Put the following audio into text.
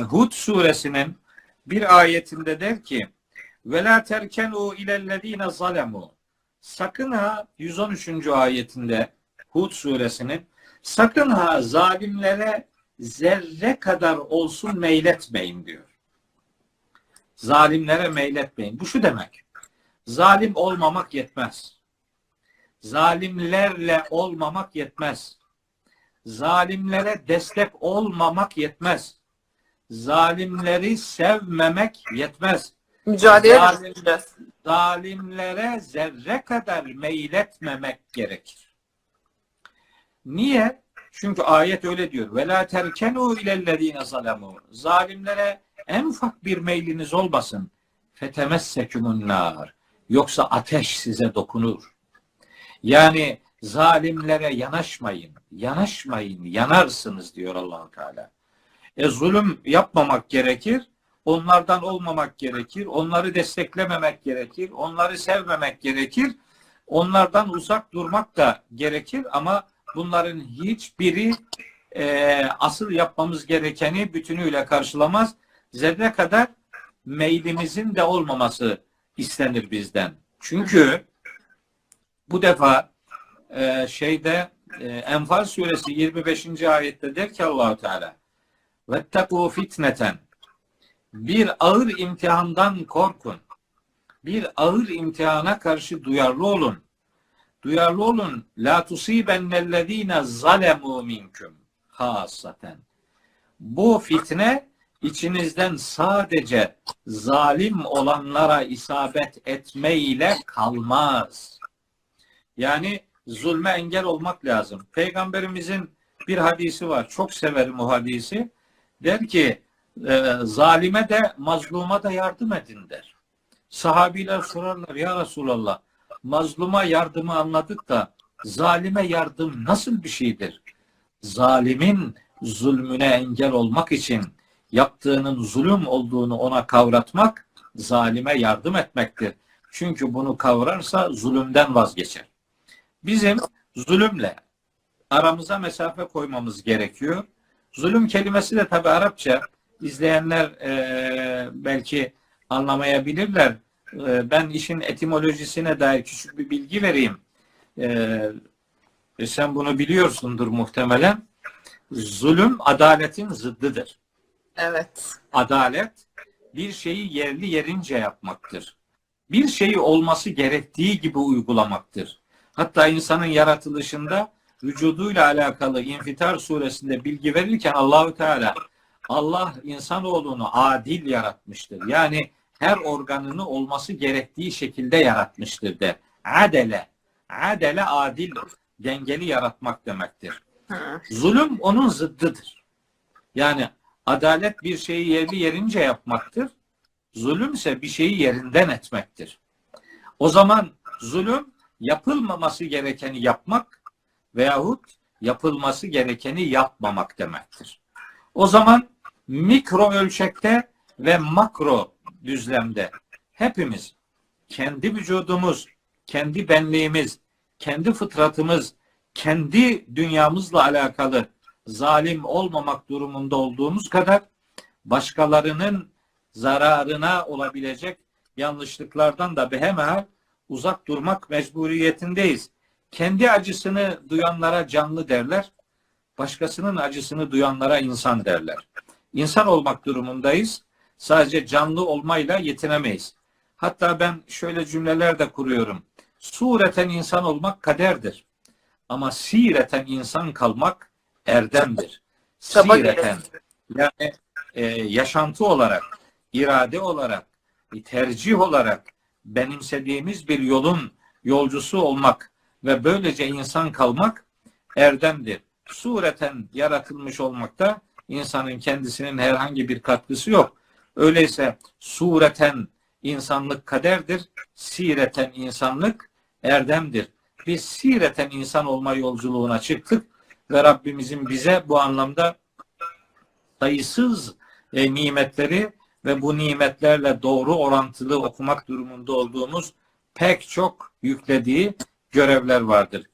Hud suresinin bir ayetinde der ki ve la terkenu ilellezine zalemu sakın ha 113. ayetinde Hud suresinin sakın ha zalimlere zerre kadar olsun meyletmeyin diyor. Zalimlere meyletmeyin. Bu şu demek. Zalim olmamak yetmez. Zalimlerle olmamak yetmez. Zalimlere destek olmamak yetmez. Zalimleri sevmemek yetmez. Mücadele Zalim-. Zalimlere zerre kadar meyletmemek gerekir. Niye? Çünkü ayet öyle diyor. Ve la terkenu ilellezine zalemu. Zalimlere en ufak bir meyliniz olmasın. Fetemessekumun nar. Yoksa ateş size dokunur. Yani zalimlere yanaşmayın. Yanaşmayın. Yanarsınız diyor Allahu Teala. E zulüm yapmamak gerekir. Onlardan olmamak gerekir. Onları desteklememek gerekir. Onları sevmemek gerekir. Onlardan uzak durmak da gerekir ama bunların hiçbiri e, asıl yapmamız gerekeni bütünüyle karşılamaz. Zerre kadar meylimizin de olmaması istenir bizden. Çünkü bu defa e, şeyde e, Enfal suresi 25. ayette der ki Allahu Teala Vettekû fitneten bir ağır imtihandan korkun. Bir ağır imtihana karşı duyarlı olun. Duyarlı olun. La tusibennellezine zalemu minkum hasaten. Bu fitne içinizden sadece zalim olanlara isabet etmeyle kalmaz. Yani zulme engel olmak lazım. Peygamberimizin bir hadisi var. Çok severim o hadisi. Der ki e, zalime de mazluma da yardım edin der. Sahabiler sorarlar ya Resulallah mazluma yardımı anladık da zalime yardım nasıl bir şeydir? Zalimin zulmüne engel olmak için yaptığının zulüm olduğunu ona kavratmak zalime yardım etmektir. Çünkü bunu kavrarsa zulümden vazgeçer. Bizim zulümle aramıza mesafe koymamız gerekiyor. Zulüm kelimesi de tabi Arapça izleyenler e, belki anlamayabilirler. E, ben işin etimolojisine dair küçük bir bilgi vereyim. E, sen bunu biliyorsundur muhtemelen. Zulüm adaletin zıddıdır. Evet. Adalet bir şeyi yerli yerince yapmaktır. Bir şeyi olması gerektiği gibi uygulamaktır. Hatta insanın yaratılışında vücuduyla alakalı İnfitar suresinde bilgi verirken Allahü Teala Allah insanoğlunu adil yaratmıştır. Yani her organını olması gerektiği şekilde yaratmıştır de. Adele. Adele adil, dengeli yaratmak demektir. Zulüm onun zıddıdır. Yani adalet bir şeyi yerli yerince yapmaktır. Zulüm ise bir şeyi yerinden etmektir. O zaman zulüm yapılmaması gerekeni yapmak veyahut yapılması gerekeni yapmamak demektir. O zaman mikro ölçekte ve makro düzlemde hepimiz kendi vücudumuz, kendi benliğimiz, kendi fıtratımız, kendi dünyamızla alakalı zalim olmamak durumunda olduğumuz kadar başkalarının zararına olabilecek yanlışlıklardan da behemehal uzak durmak mecburiyetindeyiz. Kendi acısını duyanlara canlı derler, başkasının acısını duyanlara insan derler. İnsan olmak durumundayız. Sadece canlı olmayla yetinemeyiz. Hatta ben şöyle cümleler de kuruyorum. Sureten insan olmak kaderdir. Ama sireten insan kalmak erdemdir. Sireten yani e, yaşantı olarak, irade olarak, bir tercih olarak benimsediğimiz bir yolun yolcusu olmak ve böylece insan kalmak erdemdir. Sureten yaratılmış olmakta insanın kendisinin herhangi bir katkısı yok. Öyleyse sureten insanlık kaderdir, sireten insanlık erdemdir. Biz sireten insan olma yolculuğuna çıktık ve Rabbimizin bize bu anlamda sayısız e, nimetleri ve bu nimetlerle doğru orantılı okumak durumunda olduğumuz pek çok yüklediği görevler vardır.